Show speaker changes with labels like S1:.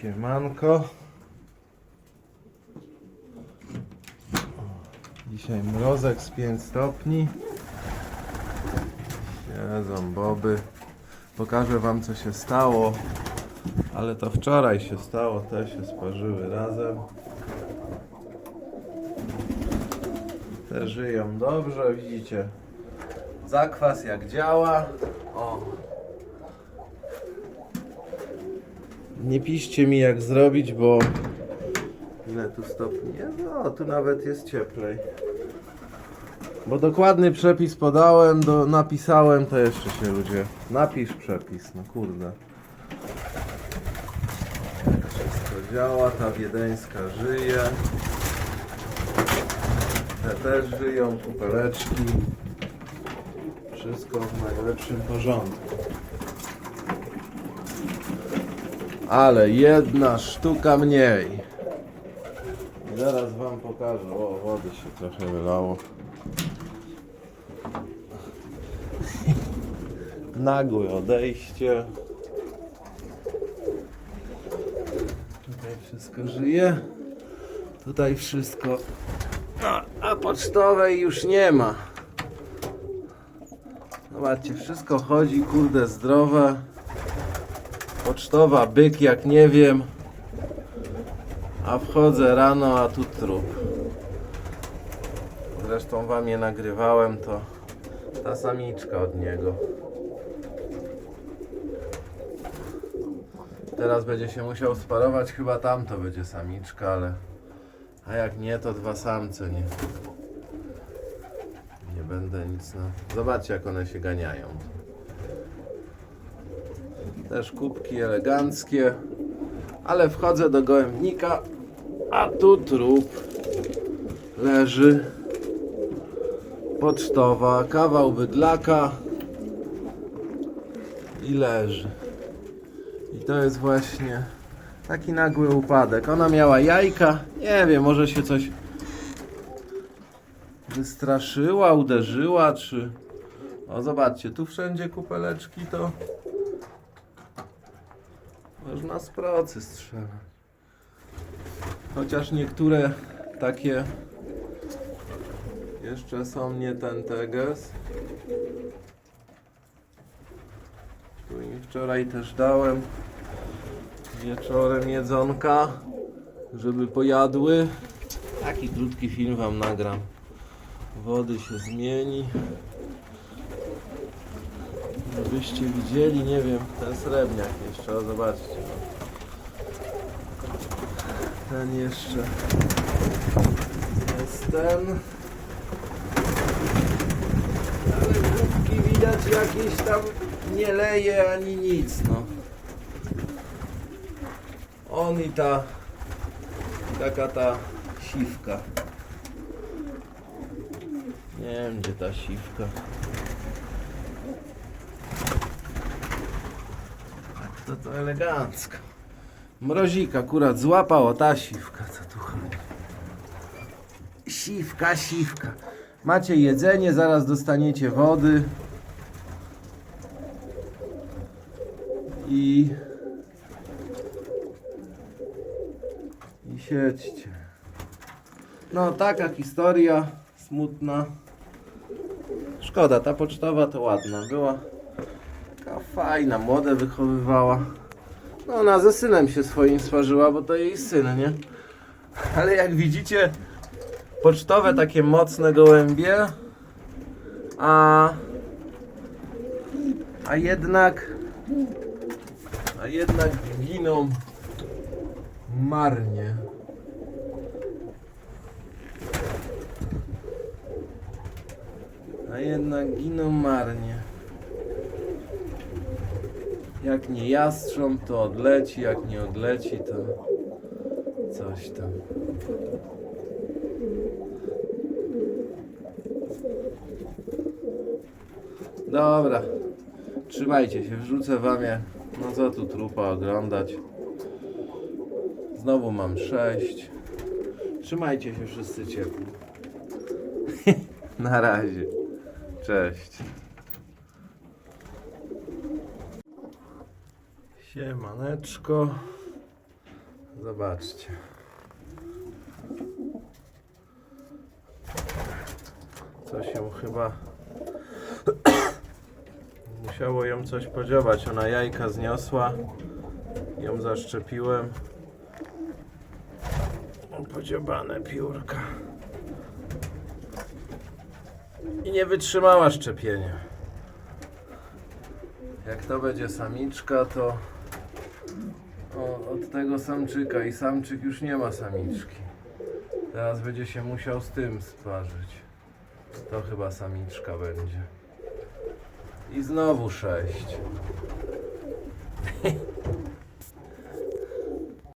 S1: Siemanko. Dzisiaj mrozek z 5 stopni. Siedzą boby. Pokażę wam co się stało. Ale to wczoraj się stało, te się sparzyły razem. Te żyją dobrze, widzicie. Zakwas jak działa. O. Nie piszcie mi jak zrobić, bo ile tu stopni? No, tu nawet jest cieplej. Bo dokładny przepis podałem, do, napisałem, to jeszcze się ludzie. Napisz przepis, no kurde. Wszystko działa, ta wiedeńska żyje. Te też żyją, kupeleczki. Wszystko w najlepszym porządku. Ale jedna sztuka mniej. I zaraz wam pokażę. O, wody się trochę wylało. Nagłe odejście. Tutaj wszystko żyje. Tutaj wszystko. A, a pocztowej już nie ma. Zobaczcie, wszystko chodzi, kurde, zdrowe. Pocztowa, byk jak nie wiem. A wchodzę rano, a tu trup. Zresztą wam je nagrywałem, to ta samiczka od niego. Teraz będzie się musiał sparować, chyba tam to będzie samiczka, ale... A jak nie, to dwa samce, nie? Nie będę nic na... Zobaczcie, jak one się ganiają. Też kubki eleganckie. Ale wchodzę do gołębnika, a tu trup leży. Pocztowa, kawał bydlaka i leży. I to jest właśnie taki nagły upadek. Ona miała jajka, nie wiem, może się coś wystraszyła, uderzyła, czy... O, zobaczcie, tu wszędzie kupeleczki to... Można z procy strzelać. Chociaż niektóre takie jeszcze są nie ten teges. Tu im wczoraj też dałem wieczorem jedzonka, żeby pojadły. Taki krótki film wam nagram. Wody się zmieni. Żebyście widzieli, nie wiem, ten srebrniak jeszcze, o zobaczcie. no. Ten jeszcze jest ten. Ale głupki widać jakieś tam nie leje ani nic, no. On i ta taka ta siwka. Nie wiem gdzie ta siwka. To to elegancko. Mrozik akurat złapał ta siwka, co tu chodzi. Siwka, siwka. Macie jedzenie, zaraz dostaniecie wody. I... I siedźcie. No taka historia smutna. Szkoda, ta pocztowa to ładna była. Fajna, młode wychowywała. No ona ze synem się swoim sparzyła, bo to jej syn, nie? Ale jak widzicie, pocztowe takie mocne gołębie, a a jednak a jednak giną marnie. A jednak giną marnie. Jak nie jastrząb, to odleci, jak nie odleci, to coś tam. Dobra, trzymajcie się, wrzucę wam je. No co tu trupa oglądać. Znowu mam sześć. Trzymajcie się wszyscy ciepło. Na razie. Cześć. Siemaneczko. Zobaczcie. Co się chyba... Musiało ją coś podziobać. Ona jajka zniosła. Ją zaszczepiłem. Podziobane piórka. I nie wytrzymała szczepienia. Jak to będzie samiczka, to o, od tego samczyka i samczyk już nie ma samiczki. Teraz będzie się musiał z tym sparzyć. To chyba samiczka będzie. I znowu sześć.